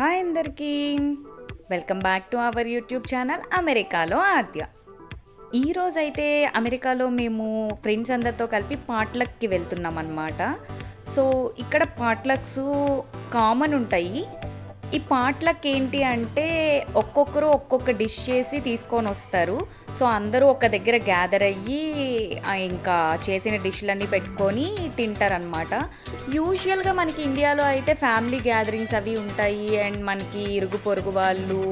Hi అందరికీ. Welcome back to our YouTube channel అమెరికాలో ఆద్య. ఈరోజైతే అమెరికాలో మేము ఫ్రెండ్స్ అందరితో కలిపి పాట్లక్కి వెళ్తున్నాం అనమాట సో ఇక్కడ పాట్లక్స్ కామన్ ఉంటాయి. ఈ పాటలకు ఏంటి అంటే ఒక్కొక్కరు ఒక్కొక్క డిష్ చేసి తీసుకొని వస్తారు. సో అందరూ ఒక దగ్గర గ్యాదర్ అయ్యి ఇంకా చేసిన డిష్లన్నీ పెట్టుకొని తింటారనమాట యూజువల్గా మనకి ఇండియాలో అయితే ఫ్యామిలీ గ్యాదరింగ్స్ అవి ఉంటాయి. అండ్ మనకి ఇరుగు పొరుగు వాళ్ళు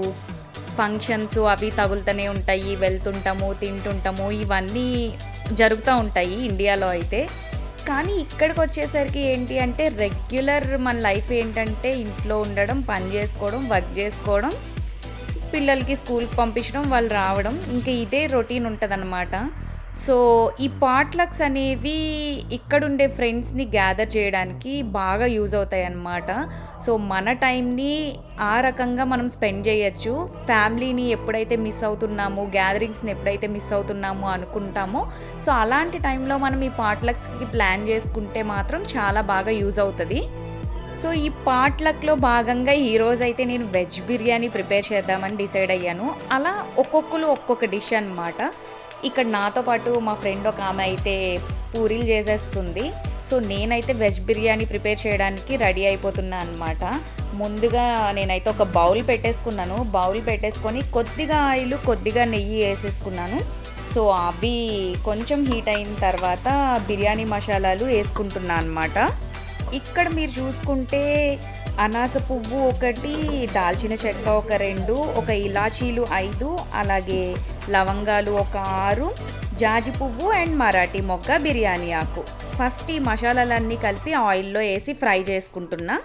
ఫంక్షన్స్ అవి తగులుతూనే ఉంటాయి. వెళ్తుంటాము తింటుంటాము ఇవన్నీ జరుగుతూ ఉంటాయి ఇండియాలో అయితే. కానీ ఇక్కడికి వచ్చేసరికి ఏంటి అంటే రెగ్యులర్ మన లైఫ్ ఏంటంటే ఇంట్లో ఉండడం పని చేసుకోవడం వర్క్ చేసుకోవడం పిల్లలకి స్కూల్కి పంపించడం వాళ్ళు రావడం ఇంకా ఇదే రొటీన్ ఉంటుందన్నమాట. సో ఈ పాట్లక్స్ అనేవి ఇక్కడుండే ఫ్రెండ్స్ని గ్యాదర్ చేయడానికి బాగా యూజ్ అవుతాయి అన్నమాట సో మన టైంని ఆ రకంగా మనం స్పెండ్ చేయొచ్చు. ఫ్యామిలీని ఎప్పుడైతే మిస్ అవుతున్నామో గ్యాదరింగ్స్ని ఎప్పుడైతే మిస్ అవుతున్నామో అనుకుంటామో సో అలాంటి టైంలో మనం ఈ పాట్లక్స్కి ప్లాన్ చేసుకుంటే మాత్రం చాలా బాగా యూజ్ అవుతుంది. సో ఈ పాట్లక్లో భాగంగా ఈరోజు అయితే నేను వెజ్ బిర్యానీ ప్రిపేర్ చేద్దామని డిసైడ్ అయ్యాను. అలా ఒక్కొక్కరు ఒక్కొక్క డిష్ అన్నమాట. ఇక్కడ నాతో పాటు మా ఫ్రెండ్ ఒక ఆమె అయితే పూరీలు చేసేస్తుంది. సో నేనైతే వెజ్ బిర్యానీ ప్రిపేర్ చేయడానికి రెడీ అయిపోతున్నా అనమాట ముందుగా నేనైతే ఒక బౌల్ పెట్టేసుకున్నాను. బౌల్ పెట్టేసుకొని కొద్దిగా ఆయిల్ కొద్దిగా నెయ్యి వేసేసుకున్నాను. సో అవి కొంచెం హీట్ అయిన తర్వాత బిర్యానీ మసాలాలు వేసుకుంటున్నాను అనమాట ఇక్కడ మీరు చూసుకుంటే అనాస పువ్వు ఒకటి దాల్చిన చెక్క ఒక రెండు ఒక ఇలాచీలు ఐదు అలాగే లవంగాలు ఒక ఆరు జాజి పువ్వు అండ్ మరాఠీ మొగ్గ బిర్యానీ ఆకు. ఫస్ట్ ఈ మసాలాలన్నీ కలిపి ఆయిల్లో వేసి ఫ్రై చేసుకుంటున్నా.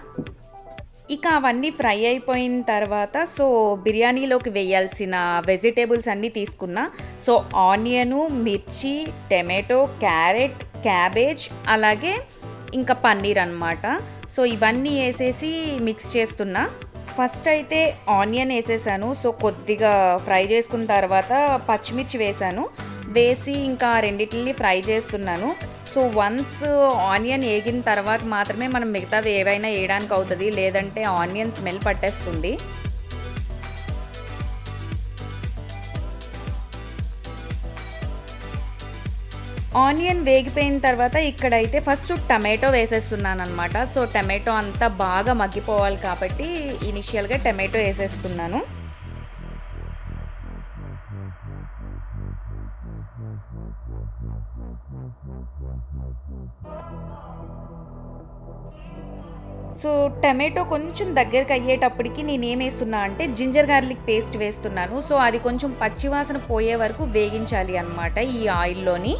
ఇక అవన్నీ ఫ్రై అయిపోయిన తర్వాత సో బిర్యానీలోకి వేయాల్సిన వెజిటేబుల్స్ అన్నీ తీసుకున్నా. సో ఆనియను మిర్చి టమాటో క్యారెట్ క్యాబేజ్ అలాగే ఇంకా పన్నీర్ అన్నమాట. సో ఇవన్నీ వేసేసి మిక్స్ చేస్తున్నా. ఫస్ట్ అయితే ఆనియన్ వేసేసాను. సో కొద్దిగా ఫ్రై చేసుకున్న తర్వాత పచ్చిమిర్చి వేసాను. వేసి ఇంకా రెండింటిని ఫ్రై చేస్తున్నాను. సో వన్స్ ఆనియన్ వేగిన తర్వాత మాత్రమే మనం మిగతావి ఏవైనా వేయడానికి అవుతుంది. లేదంటే ఆనియన్ స్మెల్ పట్టేస్తుంది. ఆనియన్ వేగిపోయిన తర్వాత ఇక్కడైతే ఫస్ట్ టమాటో వేసేస్తున్నాను అనమాట సో టమాటో అంతా బాగా మగ్గిపోవాలి కాబట్టి ఇనిషియల్గా టమాటో వేసేస్తున్నాను. సో టమాటో కొంచెం దగ్గరికి అయ్యేటప్పటికి నేను ఏం వేస్తున్నా అంటే జింజర్ గార్లిక్ పేస్ట్ వేస్తున్నాను. సో అది కొంచెం పచ్చివాసన పోయే వరకు వేగించాలి అనమాట ఈ ఆయిల్లోని.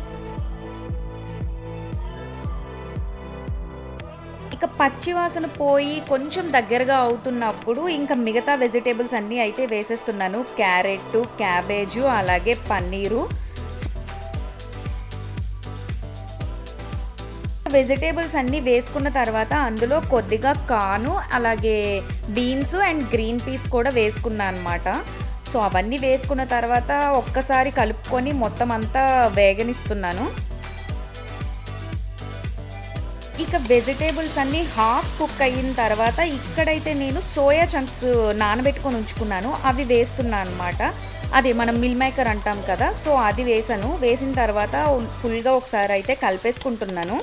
ఇక పచ్చివాసన పోయి కొంచెం దగ్గరగా అవుతున్నప్పుడు ఇంకా మిగతా వెజిటేబుల్స్ అన్నీ అయితే వేసేస్తున్నాను. క్యారెట్ క్యాబేజు అలాగే పన్నీరు. వెజిటేబుల్స్ అన్నీ వేసుకున్న తర్వాత అందులో కొద్దిగా కాను అలాగే బీన్స్ అండ్ గ్రీన్ పీస్ కూడా వేసుకున్నాను అనమాట సో అవన్నీ వేసుకున్న తర్వాత ఒక్కసారి కలుపుకొని మొత్తం అంతా వేగనిస్తున్నాను. ఇక వెజిటేబుల్స్ అన్నీ హాఫ్ కుక్ అయిన తర్వాత ఇక్కడైతే నేను సోయా చంక్స్ నానబెట్టుకొని ఉంచుకున్నాను. అవి వేస్తున్నాను అనమాట అదే మనం మిల్ మేకర్ అంటాం కదా సో అది వేసాను. వేసిన తర్వాత ఫుల్గా ఒకసారి అయితే కలిపేసుకుంటున్నాను.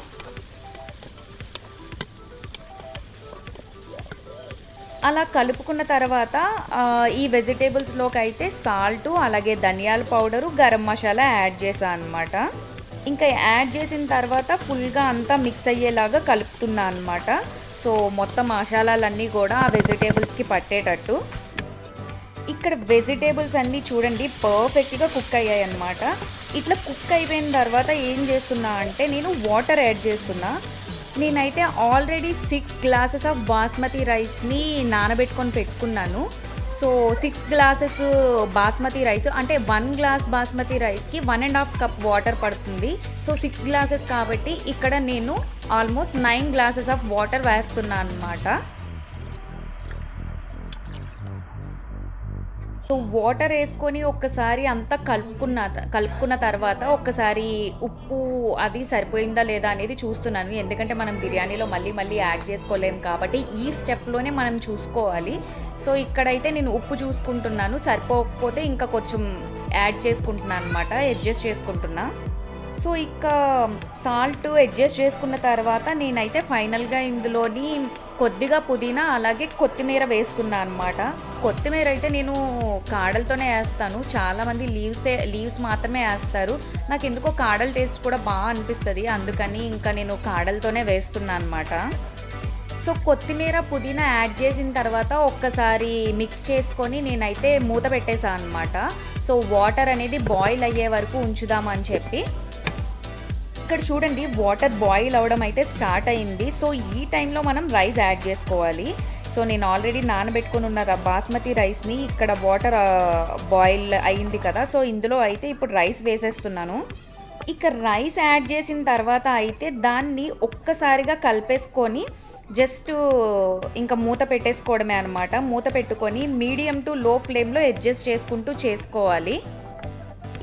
అలా కలుపుకున్న తర్వాత ఈ వెజిటేబుల్స్లోకి అయితే సాల్ట్ అలాగే ధనియాల పౌడరు గరం మసాలా యాడ్ చేశాను అనమాట ఇంకా యాడ్ చేసిన తర్వాత ఫుల్గా అంతా మిక్స్ అయ్యేలాగా కలుపుతున్నా అనమాట సో మొత్తం మసాలాలన్నీ కూడా ఆ వెజిటేబుల్స్కి పట్టేటట్టు. ఇక్కడ వెజిటేబుల్స్ అన్నీ చూడండి పర్ఫెక్ట్గా కుక్ అయ్యాయి అనమాట ఇట్లా కుక్ అయిపోయిన తర్వాత ఏం చేస్తున్నా అంటే నేను వాటర్ యాడ్ చేస్తున్నా. నేనైతే already six glasses of basmati రైస్ని నానబెట్టుకొని పెట్టుకున్నాను. So six glasses uh, basmati rice అంటే వన్ గ్లాస్ బాస్మతి రైస్కి one and half cup water పడుతుంది. సో సిక్స్ గ్లాసెస్ కాబట్టి ఇక్కడ నేను almost nine glasses of water వేస్తున్నాను అనమాట వాటర్ వేసుకొని ఒక్కసారి అంతా కలుపుకున్న కలుపుకున్న తర్వాత ఒక్కసారి ఉప్పు అది సరిపోయిందా లేదా అనేది చూస్తున్నాను. ఎందుకంటే మనం బిర్యానీలో మళ్ళీ మళ్ళీ యాడ్ చేసుకోలేము కాబట్టి ఈ స్టెప్లోనే మనం చూసుకోవాలి. సో ఇక్కడైతే నేను ఉప్పు చూసుకుంటున్నాను. సరిపోకపోతే ఇంకా కొంచెం యాడ్ చేసుకుంటున్నాను అనమాట అడ్జస్ట్ చేసుకుంటున్నా. సో ఇక సాల్ట్ అడ్జస్ట్ చేసుకున్న తర్వాత నేనైతే ఫైనల్గా ఇందులోని కొద్దిగా పుదీనా అలాగే కొత్తిమీర వేస్తున్నా అనమాట కొత్తిమీర అయితే నేను కాడలతోనే వేస్తాను. చాలామంది లీవ్సే లీవ్స్ మాత్రమే వేస్తారు. నాకు ఎందుకో కాడల టేస్ట్ కూడా బాగా అనిపిస్తుంది. అందుకని ఇంకా నేను కాడలతోనే వేస్తున్నా అనమాట సో కొత్తిమీర పుదీనా యాడ్ చేసిన తర్వాత ఒక్కసారి మిక్స్ చేసుకొని నేనైతే మూత పెట్టేశాను అనమాట సో వాటర్ అనేది బాయిల్ అయ్యే వరకు ఉంచుదామని చెప్పి ఇక్కడ చూడండి వాటర్ బాయిల్ అవ్వడం అయితే స్టార్ట్ అయింది. సో ఈ టైంలో మనం రైస్ యాడ్ చేసుకోవాలి. సో నేను ఆల్రెడీ నానబెట్టుకుని ఉన్న బాస్మతి రైస్ని ఇక్కడ వాటర్ బాయిల్ అయింది కదా. సో ఇందులో అయితే ఇప్పుడు రైస్ వేసేస్తున్నాను. ఇక రైస్ యాడ్ చేసిన తర్వాత అయితే దాన్ని ఒక్కసారిగా కలిపేసుకొని జస్ట్ ఇంకా మూత పెట్టేసుకోవడమే అనమాట మూత పెట్టుకొని మీడియం టు లో ఫ్లేమ్లో అడ్జస్ట్ చేసుకుంటూ చేసుకోవాలి.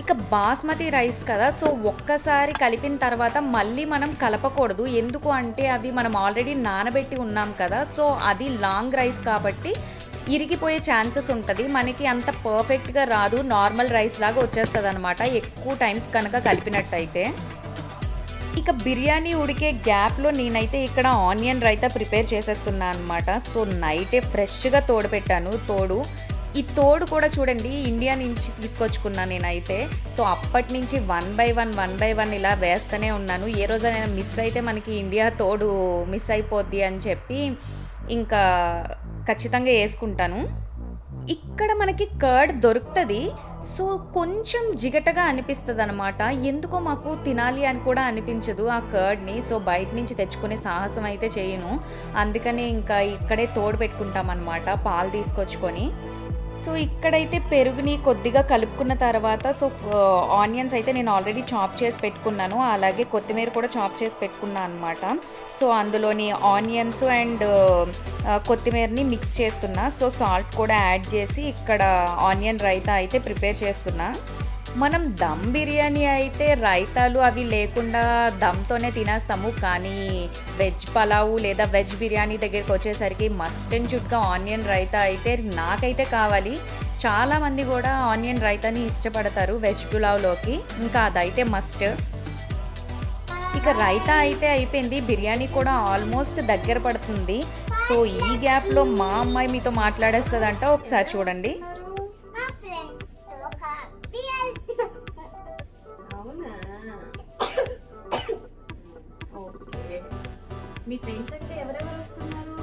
ఇక బాస్మతి రైస్ కదా సో ఒక్కసారి కలిపిన తర్వాత మళ్ళీ మనం కలపకూడదు. ఎందుకు అంటే అవి మనం ఆల్రెడీ నానబెట్టి ఉన్నాం కదా సో అది లాంగ్ రైస్ కాబట్టి ఇరిగిపోయే ఛాన్సెస్ ఉంటుంది. మనకి అంత పర్ఫెక్ట్గా రాదు నార్మల్ రైస్ లాగా వచ్చేస్తుంది అనమాట ఎక్కువ టైమ్స్ కనుక కలిపినట్టయితే. ఇక బిర్యానీ ఉడికే గ్యాప్లో నేనైతే ఇక్కడ ఆనియన్ రైతా ప్రిపేర్ చేసేస్తున్నా అనమాట సో నైటే ఫ్రెష్గా తోడు పెట్టాను. తోడు ఈ తోడు కూడా చూడండి ఇండియా నుంచి తీసుకొచ్చుకున్నాను నేనైతే. సో అప్పటి నుంచి one by one one by one ఇలా వేస్తూనే ఉన్నాను. ఏ రోజైనా మిస్ అయితే మనకి ఇండియా తోడు మిస్ అయిపోద్ది అని చెప్పి ఇంకా ఖచ్చితంగా వేసుకుంటాను. ఇక్కడ మనకి కర్డ్ దొరుకుతుంది. సో కొంచెం జిగటగా అనిపిస్తుంది అనమాట ఎందుకో మాకు తినాలి అని కూడా అనిపించదు ఆ కర్డ్ని. సో బయట నుంచి తెచ్చుకునే సాహసం అయితే చేయను. అందుకని ఇంకా ఇక్కడే తోడు పెట్టుకుంటాం అనమాట పాలు తీసుకొచ్చుకొని. సో ఇక్కడైతే పెరుగుని కొద్దిగా కలుపుకున్న తర్వాత సో ఆనియన్స్ అయితే నేను ఆల్రెడీ చాప్ చేసి పెట్టుకున్నాను. అలాగే కొత్తిమీర కూడా చాప్ చేసి పెట్టుకున్నాను అనమాట సో అందులోని ఆనియన్స్ అండ్ కొత్తిమీరని మిక్స్ చేస్తున్నా. సో సాల్ట్ కూడా యాడ్ చేసి ఇక్కడ ఆనియన్ రైతా అయితే ప్రిపేర్ చేస్తున్నా. మనం దమ్ బిర్యానీ అయితే రైతాలు అవి లేకుండా దమ్తోనే తినేస్తాము. కానీ వెజ్ పలావు లేదా వెజ్ బిర్యానీ దగ్గరికి వచ్చేసరికి మస్ట్ అండ్ చుట్గా ఆనియన్ రైతా అయితే నాకైతే కావాలి. చాలామంది కూడా ఆనియన్ రైతాని ఇష్టపడతారు వెజ్ పులావ్లోకి. ఇంకా అదైతే మస్ట్ ఇక రైతా అయితే అయిపోయింది. బిర్యానీ కూడా ఆల్మోస్ట్ దగ్గర పడుతుంది. సో ఈ గ్యాప్లో మా అమ్మాయి మీతో మాట్లాడేస్తుందంట. ఒకసారి చూడండి. మీ ఫ్రెండ్స్ అంటే ఎవరెవరు వస్తున్నారు?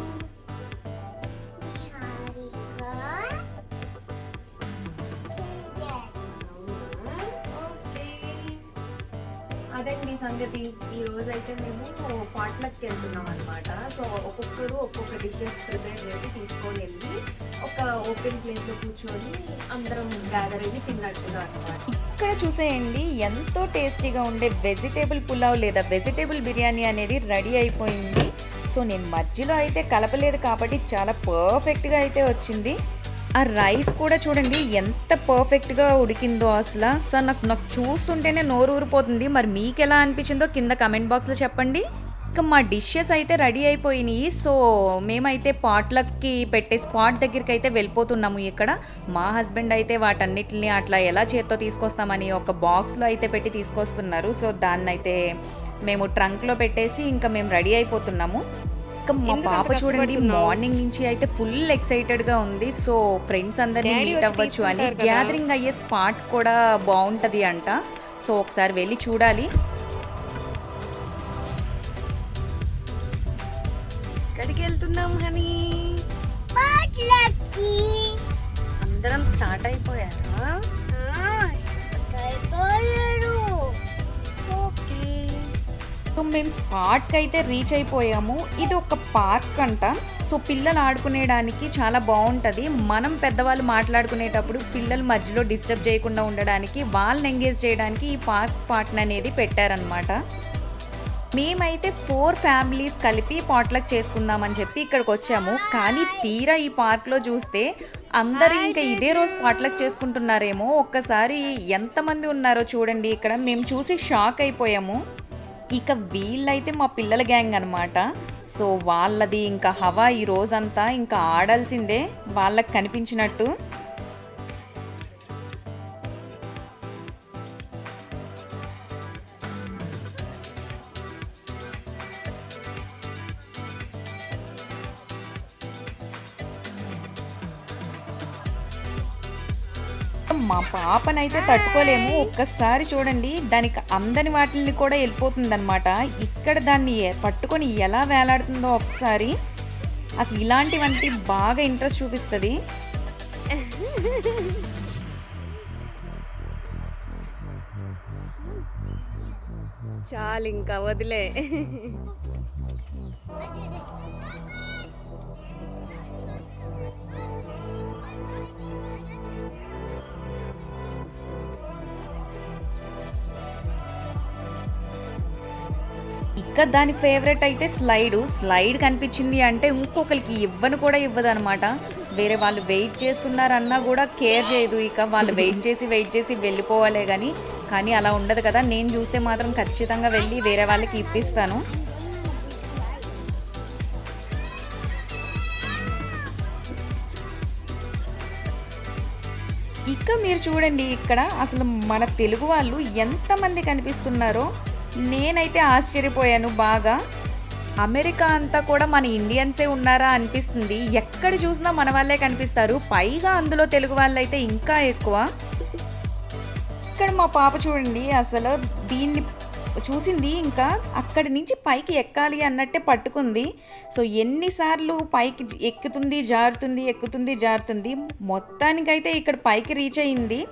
అదండి సంగతి. ఈ రోజు అయితే మేము పాట్లకి వెళ్తున్నాం అనమాట సో ఒక్కొక్కరు ఒక్కొక్క డిషెస్ ప్రిపేర్ చేసి తీసుకొని వెళ్ళి ఒక ఓపెన్ ప్లేస్లో కూర్చొని అందరం గ్యాదర్ అయ్యి చూసేయండి ఎంతో టేస్టీగా ఉండే వెజిటేబుల్ పులావ్ లేదా వెజిటేబుల్ బిర్యానీ అనేది రెడీ అయిపోయింది. సో నేను మధ్యలో అయితే కలపలేదు కాబట్టి చాలా పర్ఫెక్ట్గా అయితే వచ్చింది. ఆ రైస్ కూడా చూడండి ఎంత పర్ఫెక్ట్గా ఉడికిందో అసలు. సార్ నాకు నాకు చూస్తుంటేనే నోరు ఊరిపోతుంది. మరి మీకు ఎలా అనిపించిందో కింద కమెంట్ బాక్స్లో చెప్పండి. ఇంకా మా డిషెస్ అయితే రెడీ అయిపోయినాయి. సో మేమైతే పాట్లకి పెట్టే స్పాట్ దగ్గరికి అయితే వెళ్ళిపోతున్నాము ఇక్కడ. మా హస్బెండ్ అయితే వాటన్నిటిని అట్లా ఎలా చేత్తో తీసుకొస్తామని ఒక బాక్స్లో అయితే పెట్టి తీసుకొస్తున్నారు. సో దాన్ని అయితే మేము ట్రంక్లో పెట్టేసి ఇంకా మేము రెడీ అయిపోతున్నాము. ఇంకా మా పాప చూడండి? మార్నింగ్ నుంచి అయితే ఫుల్ ఎక్సైటెడ్గా ఉంది. సో ఫ్రెండ్స్ అందరినీ మీట్ వచ్చి అవ్వచ్చు అని. గ్యాదరింగ్ అయ్యే స్పాట్ కూడా బాగుంటది అంట. సో ఒకసారి వెళ్ళి చూడాలి. అందరం స్టార్ట్ అయిపోయారా? సో మేము స్పాట్కి అయితే రీచ్ అయిపోయాము. ఇది ఒక పార్క్ అంట. సో పిల్లలు ఆడుకునేడానికి చాలా బాగుంటుంది. మనం పెద్దవాళ్ళు మాట్లాడుకునేటప్పుడు పిల్లలు మధ్యలో డిస్టర్బ్ చేయకుండా ఉండడానికి వాళ్ళని ఎంగేజ్ చేయడానికి ఈ పార్క్ స్పాట్ అనేది పెట్టారనమాట మేమైతే ఫోర్ ఫ్యామిలీస్ కలిపి పాట్లక్ చేసుకుందామని చెప్పి ఇక్కడికి వచ్చాము కానీ తీరా ఈ పార్క్లో చూస్తే అందరూ ఇంకా ఇదే రోజు పాటలకు చేసుకుంటున్నారేమో. ఒక్కసారి ఎంతమంది ఉన్నారో చూడండి ఇక్కడ. మేము చూసి షాక్ అయిపోయాము. ఇక వీళ్ళైతే మా పిల్లల గ్యాంగ్ అనమాట సో వాళ్ళది ఇంకా హవా ఈ రోజంతా ఇంకా ఆడాల్సిందే. వాళ్ళకి కనిపించినట్టు. మా పాపనైతే తట్టుకోలేము. ఒక్కసారి చూడండి దానికి అందని వాటిని కూడా వెళ్ళిపోతుందన్నమాట. ఇక్కడ దాన్ని పట్టుకొని ఎలా వేలాడుతుందో ఒకసారి. అసలు ఇలాంటివంటి బాగా ఇంట్రెస్ట్ చూపిస్తుంది. చాలు ఇంకా వదిలే. ఇక దాని ఫేవరెట్ అయితే స్లైడ్ స్లైడ్ కనిపించింది అంటే ఇంకొకరికి ఇవ్వను కూడా ఇవ్వదు అనమాట వేరే వాళ్ళు వెయిట్ చేస్తున్నారన్నా కూడా కేర్ చేయదు. ఇక వాళ్ళు వెయిట్ చేసి వెయిట్ చేసి వెళ్ళిపోవాలే కానీ కానీ అలా ఉండదు కదా. నేను చూస్తే మాత్రం ఖచ్చితంగా వెళ్ళి వేరే వాళ్ళకి ఇప్పిస్తాను. ఇక మీరు చూడండి ఇక్కడ అసలు మన తెలుగు వాళ్ళు ఎంతమంది కనిపిస్తున్నారో. నేనైతే ఆశ్చర్యపోయాను బాగా. అమెరికా అంతా కూడా మన ఇండియన్సే ఉన్నారా అనిపిస్తుంది. ఎక్కడ చూసినా మన వాళ్ళే కనిపిస్తారు. పైగా అందులో తెలుగు వాళ్ళైతే ఇంకా ఎక్కువ. ఇక్కడ మా పాప చూడండి అసలు దీన్ని చూసింది ఇంకా అక్కడి నుంచి పైకి ఎక్కాలి అన్నట్టే పట్టుకుంది. సో ఎన్నిసార్లు పైకి ఎక్కుతుంది జారుతుంది ఎక్కుతుంది జారుతుంది. మొత్తానికైతే ఇక్కడ పైకి రీచ్ అయింది.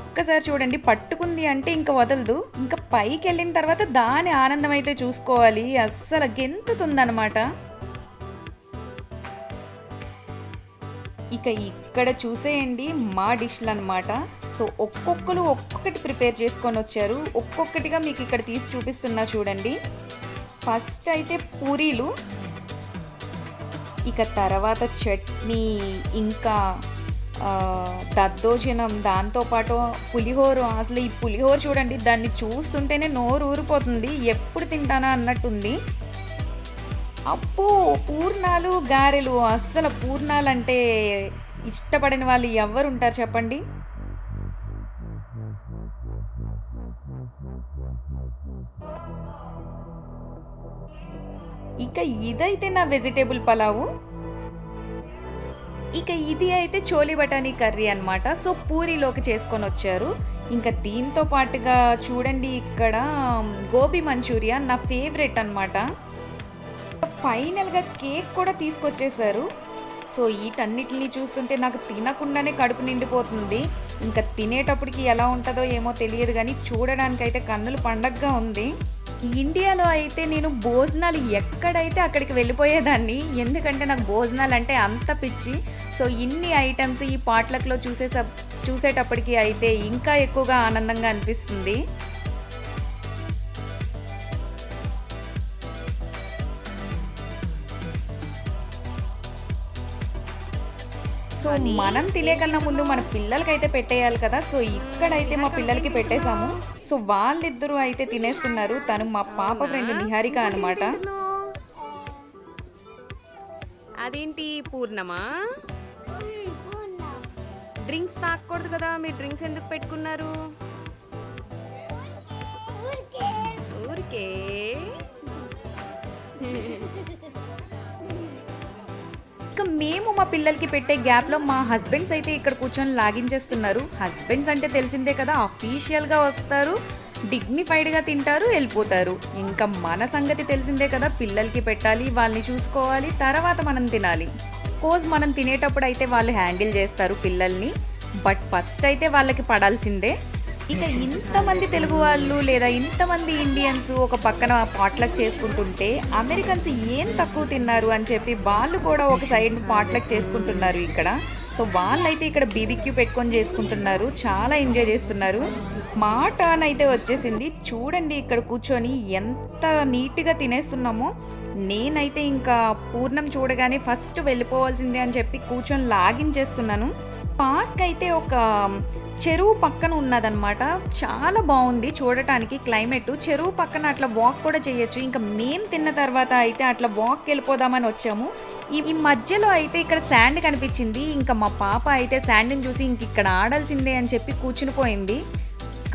ఒక్కసారి చూడండి పట్టుకుంది అంటే ఇంకా వదలదు. ఇంకా పైకి వెళ్ళిన తర్వాత దాని ఆనందం అయితే చూసుకోవాలి. అస్సలు గెంతుతుందనమాట ఇక ఇక్కడ చూసేయండి మా డిష్లు అనమాట సో ఒక్కొక్కరు ఒక్కొక్కటి ప్రిపేర్ చేసుకొని వచ్చారు. ఒక్కొక్కటిగా మీకు ఇక్కడ తీసి చూపిస్తున్నా చూడండి. ఫస్ట్ అయితే పూరీలు. ఇక తర్వాత చట్నీ. ఇంకా దద్దోజనం దాంతోపాటు పులిహోర. అసలు ఈ పులిహోర చూడండి దాన్ని చూస్తుంటేనే నోరు ఊరిపోతుంది. ఎప్పుడు తింటానా అన్నట్టుంది. అప్పు పూర్ణాలు గారెలు. అస్సలు పూర్ణాలు అంటే ఇష్టపడని వాళ్ళు ఎవరు ఉంటారు చెప్పండి? ఇక ఇదైతే నా వెజిటేబుల్ పలావు. ఇక ఇది అయితే చోలీ బఠానీ కర్రీ అన్నమాట. సో పూరిలోకి చేసుకొని వచ్చారు. ఇంకా దీంతో పాటుగా చూడండి ఇక్కడ గోబీ మంచూరియా నా ఫేవరెట్ అన్నమాట. ఫైనల్గా కేక్ కూడా తీసుకొచ్చేసారు. సో వీటన్నిటిని చూస్తుంటే నాకు తినకుండానే కడుపు నిండిపోతుంది. ఇంకా తినేటప్పటికి ఎలా ఉంటుందో ఏమో తెలియదు కానీ చూడడానికైతే కన్నులు పండగగా ఉంది. ఇండియాలో అయితే నేను భోజనాలు ఎక్కడైతే అక్కడికి వెళ్ళిపోయేదాన్ని ఎందుకంటే నాకు భోజనాలు అంటే అంత పిచ్చి. సో ఇన్ని ఐటమ్స్ ఈ పాట్లక్లో చూసే చూసేటప్పటికి అయితే ఇంకా ఎక్కువగా ఆనందంగా అనిపిస్తుంది. మనం తినేకన్నా ముందు మన పిల్లలకైతే పెట్టేయాలి కదా. సో ఇక్కడైతే మా పిల్లలకి పెట్టేశాము. సో వాళ్ళిద్దరూ అయితే తినేస్తున్నారు. తను మా పాప ఫ్రెండ్ నిహారిక అనమాట అదేంటి పూర్ణమా? డ్రింక్స్ తాగకూడదు కదా. మీరు డ్రింక్స్ ఎందుకు పెట్టుకున్నారు? ఇంకా మేము మా పిల్లలకి పెట్టే గ్యాప్లో మా హస్బెండ్స్ అయితే ఇక్కడ కూర్చొని లాగించేస్తున్నారు. హస్బెండ్స్ అంటే తెలిసిందే కదా అఫీషియల్గా వస్తారు డిగ్నిఫైడ్గా తింటారు వెళ్ళిపోతారు. ఇంకా మన సంగతి తెలిసిందే కదా పిల్లలకి పెట్టాలి వాళ్ళని చూసుకోవాలి తర్వాత మనం తినాలి. కోజ్ మనం తినేటప్పుడు అయితే వాళ్ళు హ్యాండిల్ చేస్తారు పిల్లల్ని. బట్ ఫస్ట్ అయితే వాళ్ళకి పడాల్సిందే. ఇక ఇంతమంది తెలుగు వాళ్ళు లేదా ఇంతమంది ఇండియన్స్ ఒక పక్కన పాట్లక్ చేసుకుంటుంటే అమెరికన్స్ ఏం తక్కువ తిన్నారు అని చెప్పి వాళ్ళు కూడా ఒక సైడ్ పాట్లక్ చేసుకుంటున్నారు ఇక్కడ. సో వాళ్ళైతే ఇక్కడ బీబీక్యూ పెట్టుకొని చేసుకుంటున్నారు. చాలా ఎంజాయ్ చేస్తున్నారు. మా టర్న్ అయితే వచ్చేసింది. చూడండి ఇక్కడ కూర్చొని ఎంత నీట్గా తినేస్తున్నామో. నేనైతే ఇంకా పూర్ణం చూడగానే ఫస్ట్ వెళ్ళిపోవాల్సిందే అని చెప్పి కూర్చొని లాగించేస్తున్నాను పార్క్ అయితే ఒక చెరువు పక్కన ఉన్నదన్నమాట. చాలా బాగుంది చూడటానికి క్లైమేట్. చెరువు పక్కన అట్లా వాక్ కూడా చేయొచ్చు. ఇంకా మేం తిన్న తర్వాత అయితే అట్లా వాక్ వెళ్ళిపోదామని వచ్చాము. ఈ మధ్యలో అయితే ఇక్కడ శాండ్ కనిపించింది. ఇంకా మా పాప అయితే శాండ్ని చూసి ఇంక ఇక్కడ ఆడాల్సిందే అని చెప్పి కూర్చునిపోయింది.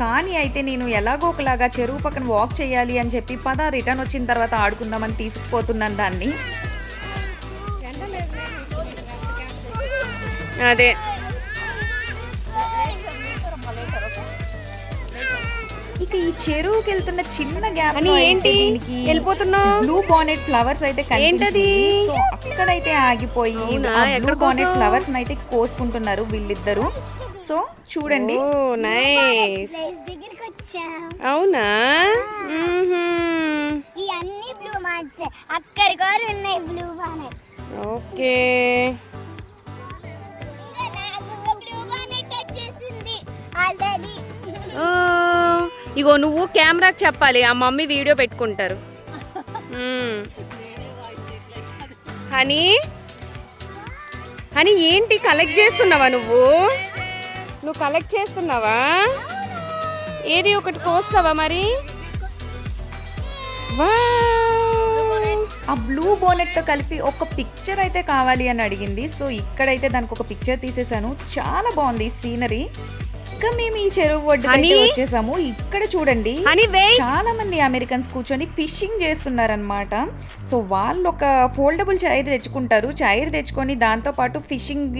కానీ అయితే నేను ఎలాగో ఒకలాగా చెరువు పక్కన వాక్ చేయాలి అని చెప్పి పద రిటర్న్ వచ్చిన తర్వాత ఆడుకుందామని తీసుకుపోతున్నాను దాన్ని. అదే. ఈ చెరువుకి వెళ్తున్న చిన్న గ్యాప్ అని ఏంటి? వెళ్ళిపోతున్నావు? బ్లూ బానెట్ ఫ్లవర్స్ అయితే ఏంటది? కనిపించింది సో అక్కడైతే ఆగిపోయి బ్లూ ఎక్కడ బానెట్? ఫ్లవర్స్ అయితే కోసుకుంటున్నారు వీళ్ళిద్దరు. సో చూడండి. ఓ నైస్ ప్లేస్ దగ్గరికి వచ్చాం అవునా అన్ని బ్లూ మార్క్స్ అక్కడి కూడా ఉన్నాయి బ్లూ బానెట్ ఓకే. ఇగో నువ్వు కెమెరాకి చెప్పాలి ఆ మమ్మీ వీడియో పెట్టుకుంటారు. హనీ? హనీ ఏంటి కలెక్ట్ చేస్తున్నావా నువ్వు? నువ్వు కలెక్ట్ చేస్తున్నావా? ఏది ఒకటి కోస్తావా మరి? వావ్. ఆ బ్లూ బోనెట్తో కలిపి ఒక పిక్చర్ అయితే కావాలి అని అడిగింది. సో ఇక్కడైతే దానికి ఒక పిక్చర్ తీసేసాను. చాలా బాగుంది సీనరీ ఇంకా మేము ఈ చెరువు ఒడ్డుకి? వచ్చేసాము. ఇక్కడ చూడండి చాలా మంది అమెరికన్స్ కూర్చొని ఫిషింగ్ చేస్తున్నారనమాట సో వాళ్ళు ఒక ఫోల్డబుల్ చైర్ తెచ్చుకుంటారు. చైర్ తెచ్చుకొని దాంతో పాటు ఫిషింగ్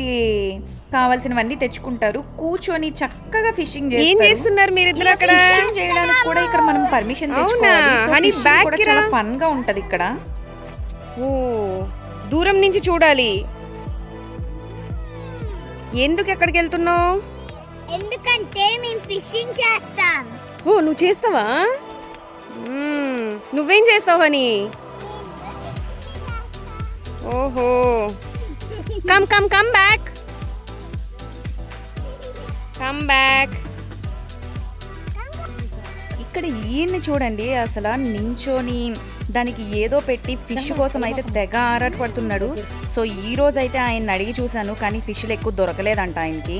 కావాల్సినవన్నీ తెచ్చుకుంటారు. కూర్చొని చక్కగా ఫిషింగ్ చేస్తున్నారు మీరిద్దరు అక్కడ? ఫిషింగ్ చేయడానికి కూడా ఇక్కడ మనం పర్మిషన్? తెచ్చుకోవాలి. కూడా చాలా. ఫన్గా ఉంటది ఇక్కడ. ఓ దూరం నుంచి చూడాలి. ఎందుకు ఎక్కడికి వెళ్తున్నావు? ఎందుకంటే మేము ఫిషింగ్ చేస్తాం. ఓ నువ్వు చేస్తావా. నువ్వేం చేస్తావు అని ఓహో. Come come come back come back ఇక్కడ ఈయన్ని చూడండి అసలు నించోని దానికి ఏదో పెట్టి ఫిష్ కోసం అయితే తెగ ఆరాటపడుతున్నాడు. సో ఈ రోజు అయితే ఆయన అడిగి చూశాను కానీ ఫిష్లు ఎక్కువ దొరకలేదంట ఆయనకి.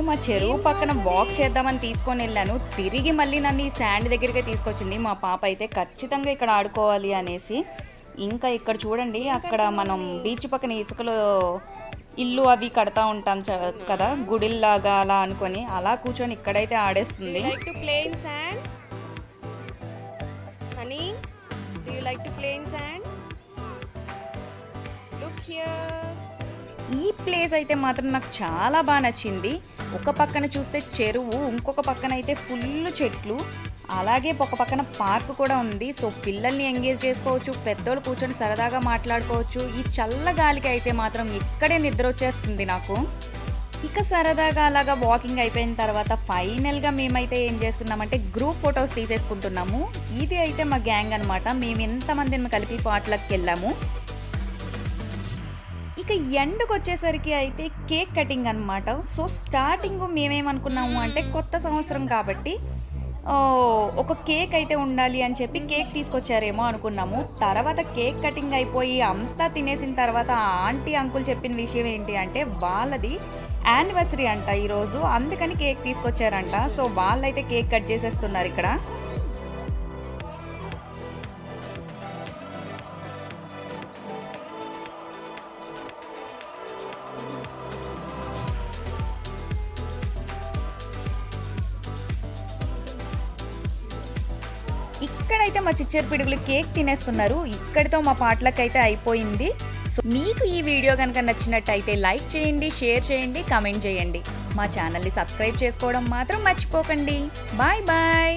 మా చెరువు పక్కన వాక్ చేద్దామని తీసుకొని వెళ్ళాను. తిరిగి మళ్ళీ నన్ను ఈ శాండ్ దగ్గరికి తీసుకొచ్చింది. మా పాప అయితే ఖచ్చితంగా ఇక్కడ ఆడుకోవాలి అనేసి. ఇంకా ఇక్కడ చూడండి అక్కడ మనం బీచ్ పక్కన ఇసుకలో ఇల్లు అవి కడతా ఉంటాం చ- కదా గుడిల్లాగా అలా అనుకొని. అలా కూర్చొని ఇక్కడైతే ఆడేస్తుంది. Like to play in sand honey like to look here ఈ ప్లేస్ అయితే మాత్రం నాకు చాలా బాగా నచ్చింది. ఒక పక్కన చూస్తే చెరువు ఇంకొక పక్కన అయితే ఫుల్ చెట్లు. అలాగే ఒక పక్కన పార్క్ కూడా ఉంది. సో పిల్లల్ని ఎంగేజ్ చేసుకోవచ్చు పెద్దోళ్ళు కూర్చొని సరదాగా మాట్లాడుకోవచ్చు. ఈ చల్ల గాలికి అయితే మాత్రం ఇక్కడే నిద్ర వచ్చేస్తుంది నాకు. ఇక సరదాగా అలాగా వాకింగ్ అయిపోయిన తర్వాత ఫైనల్గా మేమైతే ఏం చేస్తున్నామంటే గ్రూప్ ఫొటోస్ తీసేసుకుంటున్నాము. ఇది అయితే మా గ్యాంగ్ అనమాట మేము ఎంతమందిని కలిపి పాటలకు వెళ్ళాము. ఇక ఎండ్కి వచ్చేసరికి అయితే కేక్ కటింగ్ అన్నమాట. సో స్టార్టింగ్ మేమేమనుకున్నాము అంటే కొత్త సంవత్సరం కాబట్టి ఒక కేక్ అయితే ఉండాలి అని చెప్పి కేక్ తీసుకొచ్చారేమో అనుకున్నాము. తర్వాత కేక్ కటింగ్ అయిపోయి అంతా తినేసిన తర్వాత ఆంటీ అంకుల్ చెప్పిన విషయం ఏంటి అంటే వాళ్ళది యానివర్సరీ అంట ఈరోజు. అందుకని కేక్ తీసుకొచ్చారంట. సో వాళ్ళైతే కేక్ కట్ చేసేస్తున్నారు ఇక్కడ. టీచర్ పిడుగులు కేక్ తినేస్తున్నారు. ఇక్కడితో మా పాటలకైతే అయిపోయింది. సో మీకు ఈ వీడియో కనుక నచ్చినట్టయితే లైక్ చేయండి షేర్ చేయండి కామెంట్ చేయండి. మా ఛానల్ని సబ్స్క్రైబ్ చేసుకోవడం మాత్రం మర్చిపోకండి. Bye bye.